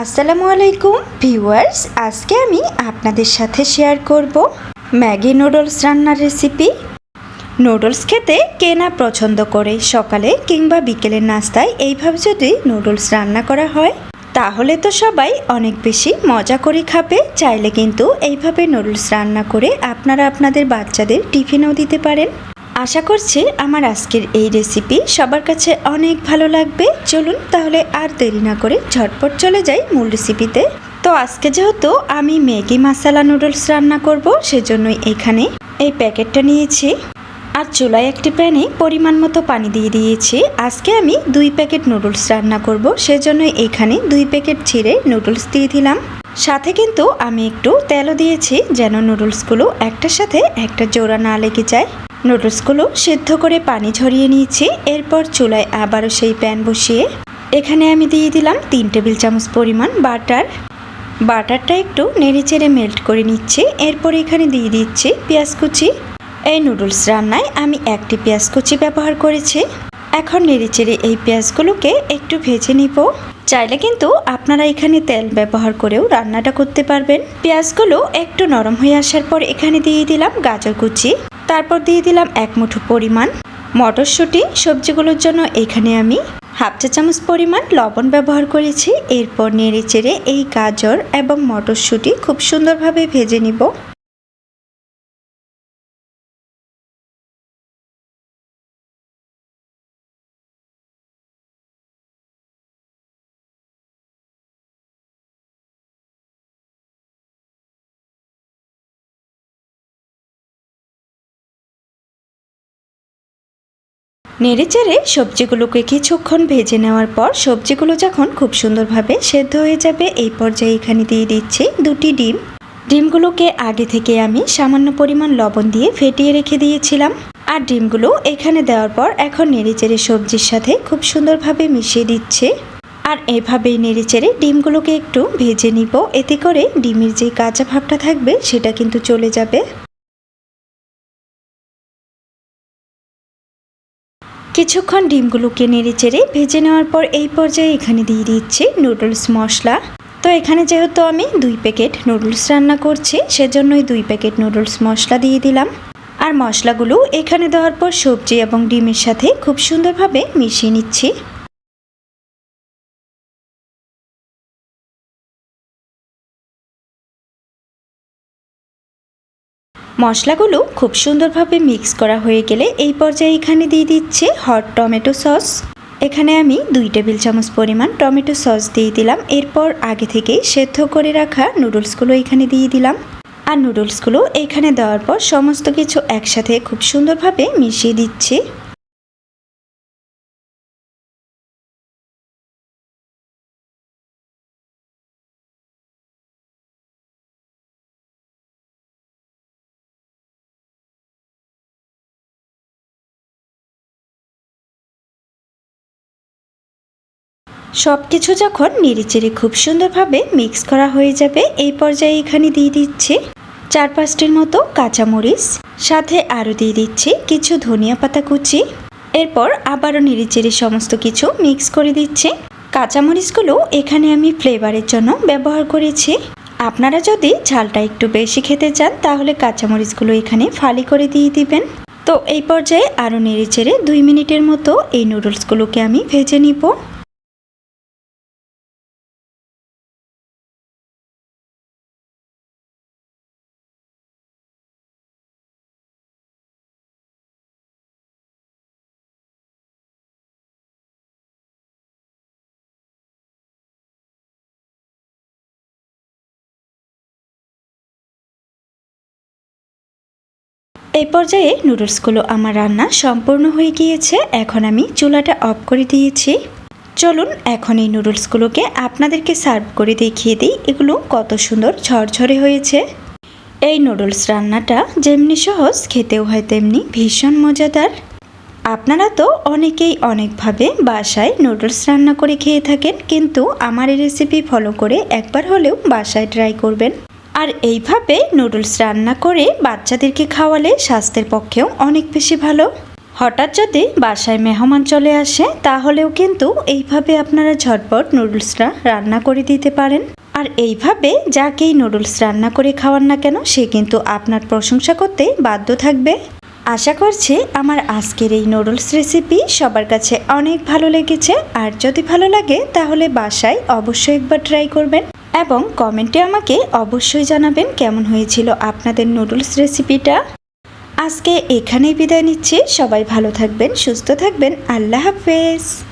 আসসালামু আলাইকুম, ভিউয়ার্স। আজকে আমি আপনাদের সাথে শেয়ার করব ম্যাগি নুডলস রান্নার রেসিপি। নুডলস খেতে কে না পছন্দ করে সকালে কিংবা বিকেলের নাস্তায় এইভাবে যদি নুডলস রান্না করা হয়, তাহলে তো সবাই অনেক বেশি মজা করে খাবে। চাইলে কিন্তু এইভাবে নুডলস রান্না করে আপনারা আপনাদের বাচ্চাদের টিফিনও দিতে পারেন। আশা করছি আমার আজকের এই রেসিপি সবার কাছে অনেক ভালো লাগবে। চলুন তাহলে আর দেরি না করে ঝটপট চলে যাই মূল রেসিপিতে তো। আজকে যেহেতু আমি ম্যাগি মশালা নুডলস রান্না করব, সেজন্যই এখানে এই প্যাকেটটা নিয়েছি। আর চুলায় একটি প্যানে পরিমাণ মতো পানি দিয়ে দিয়েছি। আজকে আমি দুই প্যাকেট নুডলস রান্না করব, সেজন্যই এখানে দুই প্যাকেট ছিঁড়ে নুডলস দিয়ে দিলাম। সাথে কিন্তু আমি একটু তেলও দিয়েছি, যেন নুডলসগুলো একটার সাথে একটা জোড়া না লেগে যায়। নুডলসগুলো সিদ্ধ করে পানি ঝরিয়ে নিয়েছি, এরপর চুলায় আবারও সেই প্যান বসিয়ে এখানে আমি দিয়ে দিলাম তিন টেবিল চামচ পরিমাণ বাটার। বাটারটা একটু নেড়ে চেড়ে মেল্ট করে নিচ্ছি, এরপর এখানে দিয়ে দিচ্ছি পেঁয়াজ কুচি। এই নুডলস রান্নায় আমি একটি পেঁয়াজ কুচি ব্যবহার করেছি। এখন নেড়ে চেড়ে এই পেঁয়াজগুলোকে একটু ভেজে নিব। চাইলে কিন্তু আপনারা এখানে তেল ব্যবহার করেও রান্নাটা করতে পারবেন। পেঁয়াজগুলো একটু নরম হয়ে আসার পর এখানে দিয়ে দিলাম গাজর কুচি। তারপর দিয়ে দিলাম এক মুঠো পরিমাণ মটরশুঁটি। সবজিগুলোর জন্য এখানে আমি হাফ চা চামচ পরিমাণ লবণ ব্যবহার করেছি। এরপর নেড়ে চেড়ে এই গাজর এবং মটরশুঁটি খুব সুন্দরভাবে ভেজে নিব। নেড়েচেড়ে সবজিগুলোকে কিছুক্ষণ ভেজে নেওয়ার পর সবজিগুলো যখন খুব সুন্দরভাবে সেদ্ধ হয়ে যাবে, এই পর্যায়ে এখানে দিয়ে দিচ্ছি দুটি ডিম। ডিমগুলোকে আগে থেকে আমি সামান্য পরিমাণ লবণ দিয়ে ফেটিয়ে রেখে দিয়েছিলাম। আর ডিমগুলো এখানে দেওয়ার পর এখন নেড়েচেড়ে সবজির সাথে খুব সুন্দরভাবে মিশিয়ে দিচ্ছে। আর এভাবেই নেড়েচেড়ে ডিমগুলোকে একটু ভেজে নিব। এতে করে ডিমের যে কাঁচা ভাবটা থাকবে সেটা কিন্তু চলে যাবে। কিছুক্ষণ ডিমগুলোকে নেড়ে চেড়ে ভেজে নেওয়ার পর এই পর্যায়ে এখানে দিয়ে দিচ্ছি নুডলস মশলা। তো এখানে যেহেতু আমি দুই প্যাকেট নুডলস রান্না করছি, সেজন্যই দুই প্যাকেট নুডলস মশলা দিয়ে দিলাম। আর মশলাগুলো এখানে দেওয়ার পর সবজি এবং ডিমের সাথে খুব সুন্দরভাবে মিশিয়ে নিচ্ছি। মশলাগুলো খুব সুন্দরভাবে মিক্স করা হয়ে গেলে এই পর্যায়ে এখানে দিয়ে দিচ্ছে হট টমেটো সস এখানে আমি দুই টেবিল চামচ পরিমাণ টমেটো সস দিয়ে দিলাম। এরপর আগে থেকেই সেদ্ধ করে রাখা নুডলসগুলো এখানে দিয়ে দিলাম। আর নুডলসগুলো এখানে দেওয়ার পর সমস্ত কিছু একসাথে খুব সুন্দরভাবে মিশিয়ে দিচ্ছি। সব কিছু যখন নেড়েচেড়ে খুব সুন্দরভাবে মিক্স করা হয়ে যাবে, এই পর্যায়ে এখানে দিয়ে দিচ্ছি চার পাঁচটির মতো কাঁচামরিচ, সাথে আরও দিয়ে দিচ্ছি কিছু ধনিয়া পাতা কুচি। এরপর আবারও নেড়েচেড়ে সমস্ত কিছু মিক্স করে দিচ্ছি। কাঁচামরিচগুলো এখানে আমি ফ্লেভারের জন্য ব্যবহার করেছি। আপনারা যদি ঝালটা একটু বেশি খেতে চান, তাহলে কাঁচামরিচগুলো এখানে ফালি করে দিয়ে দিবেন। তো এই পর্যায়ে আরও নেড়েচেড়ে দুই মিনিটের মতো এই নুডলসগুলোকে আমি ভেজে নিব। এই পর্যায়ে নুডলসগুলো আমার রান্না সম্পূর্ণ হয়ে গিয়েছে। এখন আমি চুলাটা অফ করে দিয়েছি। চলুন, এখন এই নুডলসগুলোকে আপনাদেরকে সার্ভ করে দেখিয়ে দিই, এগুলো কত সুন্দর ঝরঝরে হয়েছে। এই নুডলস রান্নাটা যেমনি সহজ, খেতেও হয় তেমনি ভীষণ মজাদার। আপনারা তো অনেকেই অনেকভাবে বাসায় নুডলস রান্না করে খেয়ে থাকেন, কিন্তু আমার এই রেসিপি ফলো করে একবার হলেও বাসায় ট্রাই করবেন। আর এইভাবে নুডলস রান্না করে বাচ্চাদেরকে খাওয়ালে স্বাস্থ্যের পক্ষেও অনেক বেশি ভালো। হঠাৎ যদি বাসায় মেহমান চলে আসে, তাহলেও কিন্তু এইভাবে আপনারা ঝটপট নুডলসটা রান্না করে দিতে পারেন। আর এইভাবে যাকেই নুডলস রান্না করে খাওয়ান না কেন, সে কিন্তু আপনার প্রশংসা করতে বাধ্য থাকবে। আশা করছি আমার আজকের এই নুডলস রেসিপি সবার কাছে অনেক ভালো লেগেছে। আর যদি ভালো লাগে, তাহলে বাসায় অবশ্যই একবার ট্রাই করবেন। এবং কমেন্টে আমাকে অবশ্যই জানাবেন কেমন হয়েছিল আপনাদের নুডলস রেসিপিটা। আজকে এখানেই বিদায় নিচ্ছি। সবাই ভালো থাকবেন, সুস্থ থাকবেন। আল্লাহ হাফেজ।